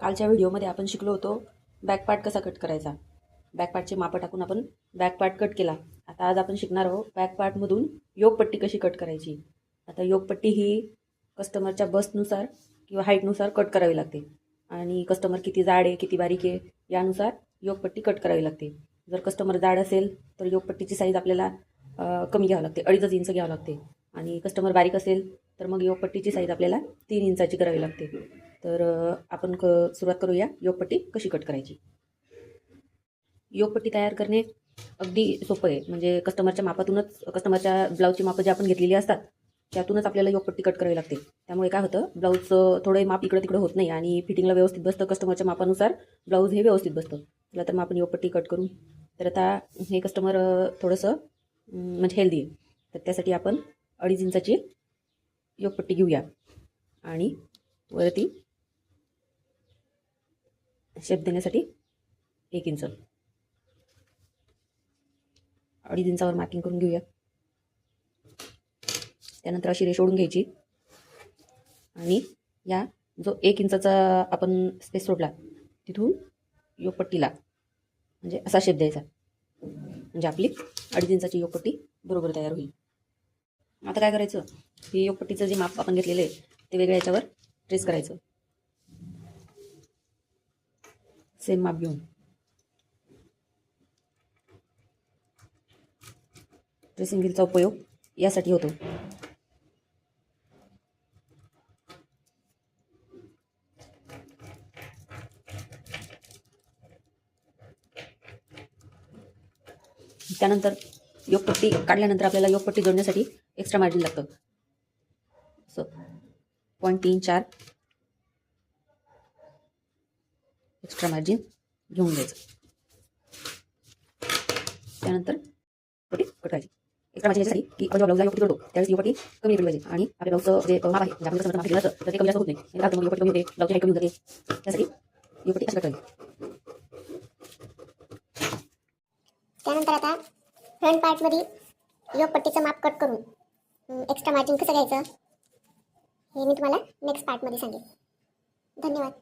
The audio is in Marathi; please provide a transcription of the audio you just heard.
कालच्या व्हिडिओमध्ये आपण शिकलो होतो बॅकपार्ट कसा कट करायचा? बॅकपार्टचे मापं टाकून आपण बॅकपार्ट कट केला. आता आज आपण शिकणार आहोत बॅकपार्टमधून योगपट्टी कशी कट करायची? आता योगपट्टी ही कस्टमरच्या बसनुसार किंवा हाईटनुसार कट करावी लागते. आणि कस्टमर किती जाड आहे किती बारीक आहे यानुसार योगपट्टी कट करावी लागते. जर कस्टमर जाड असेल तर योगपट्टीची साईज आपल्याला कमी घ्यावं लागते. अडीचच इंच घ्यावं लागते. आणि कस्टमर बारीक असेल तर मग योगपट्टीची साईज आपल्याला तीन इंचाची करावी लागते. तर आपण क सुरुवात करूया. योगपट्टी कशी कट करायची? योगपट्टी तयार करणे अगदी सोपं आहे. म्हणजे कस्टमरच्या मापातूनच कस्टमरच्या ब्लाऊजची मापं जे आपण घेतलेली असतात त्यातूनच आपल्याला योगपट्टी कट करावी लागते. त्यामुळे काय होतं? ब्लाऊजचं थोडं माप इकडं तिकडं होत नाही आणि फिटिंगला व्यवस्थित बसतं. कस्टमरच्या मापानुसार ब्लाऊज हे व्यवस्थित बसतं. चला तर मग आपण योगपट्टी कट करू. तर आता हे कस्टमर थोडंसं म्हणजे हेल्दी आहे. तर त्यासाठी आपण अडीच इंचाची योगपट्टी घेऊया. आणि वरती शेप देण्यासाठी एक इंच अडीच इंचावर मार्किंग करून घेऊया. त्यानंतर अशी रेष ओढून घ्यायची. आणि या जो एक इंचाचा आपण स्पेस सोडला तिथून योगपट्टीला म्हणजे असा शेप द्यायचा. म्हणजे आपली अडीच इंचाची योगपट्टी बरोबर तयार होईल. आता काय करायचं? हे योगपट्टीचं जे माप आपण घेतलेलं आहे ते वेगळ्या याच्यावर ट्रेस करायचं. C'est ma घेऊन ड्रेसिंग व्हीलचा उपयोग यासाठी होतो. त्यानंतर योगपट्टी काढल्यानंतर आपल्याला योगपट्टी जोडण्यासाठी एक्स्ट्रा मार्जिन लागतं. सो पॉईंट तीन चार. एक्स्ट्रा मार्जिन घेऊन घ्यायचं. त्यानंतर पट्टी कट करायची एक्स्ट्रा मार्जिन याच्यासाठी की आपण जेव्हा ब्लाऊजला योगपट्टी जोडतो त्यावेळेस योगपट्टी कमी केली पाहिजे. आणि आपल्या ब्लाऊजचं जे माप आहे जे आपण कसं माप केलं तर ते कमी जास्त होत नाही. आणि काय होतं मग योगपट्टी कमी होते ब्लाऊज हाईट कमी होते त्यासाठी योगपट्टी अशी कट करायची. त्यानंतर आता फ्रंट पार्टमध्ये योग पट्टीचं माप कट करून एक्स्ट्रा मार्जिन कसं घ्यायचं? हे मी तुम्हाला नेक्स्ट पार्टमध्ये सांगेन. धन्यवाद.